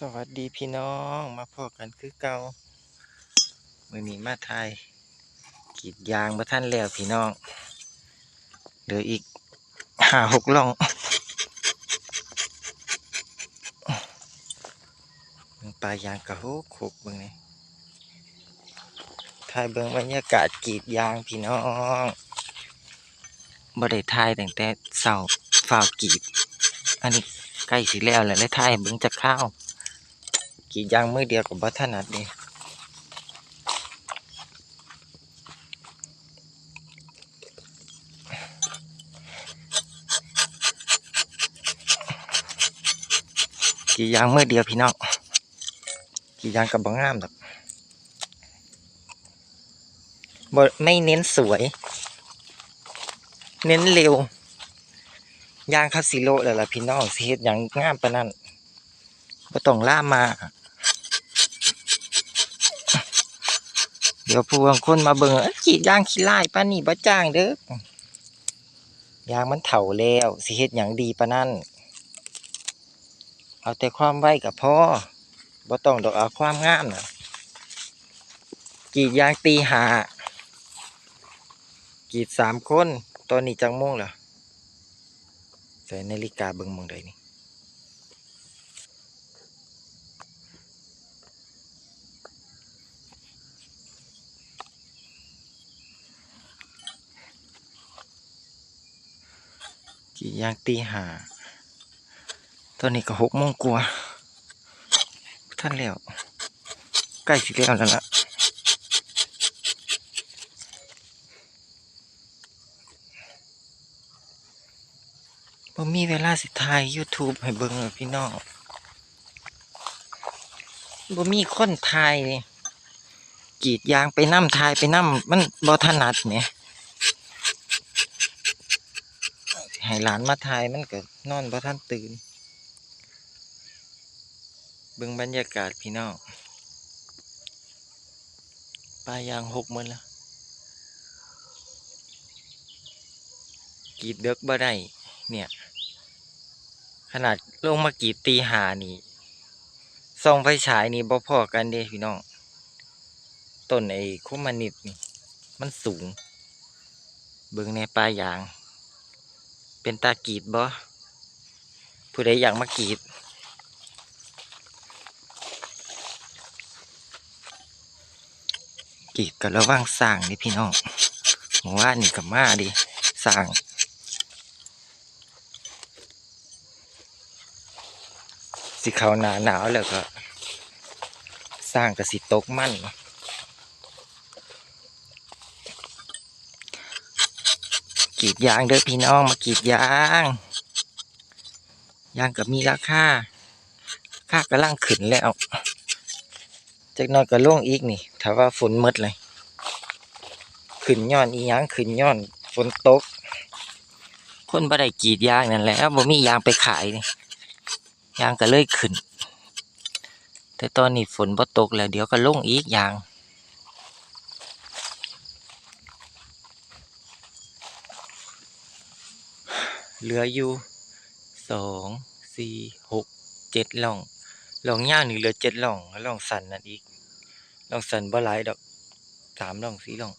สวัสดีพี่น้องมาพบกันคือเก่ามือนีมาไทยกีดยางมาท่านแล้วพี่น้องเหลืออีกห้าหกล่องเบิ่งปลายางกระหุกหุกเบิ่งนี่ถ่ายเบิ่งบรรยากาศกีดยางพี่น้องบ่ได้ถ่ายตั้งแต่เช้าฝ้าวกีด อันนี้ใกล้สิแล้วแหละได้ถ่ายเบิ่งจักข้าว กรีดยางมือเดียวกับบัถนัดเดีกรีดยางมือเดียวพี่น้องกรีดยางกับบังงามดอกบ่ไม่เน้นสวย เน้นเร็ว ยางคาสิโลแล้วล่ะพี่น้องเฮ็ดยังงามปานนั้นบ่ต้องล่ามา เดี๋ยวผู้บางคนมาเบิ่งกีดยางขี้ไลายปานนี้บ่จ้างเด้อยางมันเฒ่าแล้วสิเฮ็ดหยังดีปานนั้นเอาแต่ความไว้ก็พอบ่ต้องดอกเอาความงามนะกีดยางตีหากีดสามคนตอนนี้จังโมงแล้วใส่นาฬิกาเบิ่งมองใดนี่ กรีดยางตีหาตอนนี้ก็หกโมงกว่าท่านแล้วใกล้สิแล้วแล้วล่ะบ่มีเวลาสิถ่าย YouTube ให้เบิ่งเลยพี่น้องบ่มีคนถ่ายนี่กรีดยางไปนำถ่ายไปนำมันบ่ถนัดเนี่ย ให้หลานมาถ่ายมันก็นอนบ่ทันตื่นเบิ่งบรรยากาศพี่น้องปลายางหกหมดแล้วกีดเด็กบ่ได้เนี่ย ขนาดลงมากีดตีหานี่ส่องไฟฉายนี่บ่พอกันเด้พี่น้องต้นไอ้คุมานิดนี่ มันสูง เบิ่งในปลายาง เป็นตากรีดบ่ผู้ใดอยากมากรีด กรีดก็ระวังสร้างนี่พี่น้องหมู่ว่านี่กับมาดิสร้างสิเขาหนาหนาวแล้วก็ สร้างกับสิตกมั่น รีดยางเด้อพี่น้อง มากรีดยางยางกับมีราคาค่ากำลังขึ้นแล้วจากน้อยก็ล่วงอีกนี่ถ้าว่าฝนมดเลยขึ้นย้อนอีหยังขึ้นย้อนฝนตก คนบ่ได้กรีดยางนั่นแหละบ่มียางไปขายนี่ยางก็เลยขึ้น แต่ตอนนี้ฝนบ่ตกแล้ว เดี๋ยวก็ลงอีกยาง เหลืออยู่สองสี่หกเจ็ดล่องล่องย่างนี่เหลือเจ็ดล่องแล้วล่องสันนั่นอีกล่องสันบ่หลายดอกสามล่องสี่ล่อง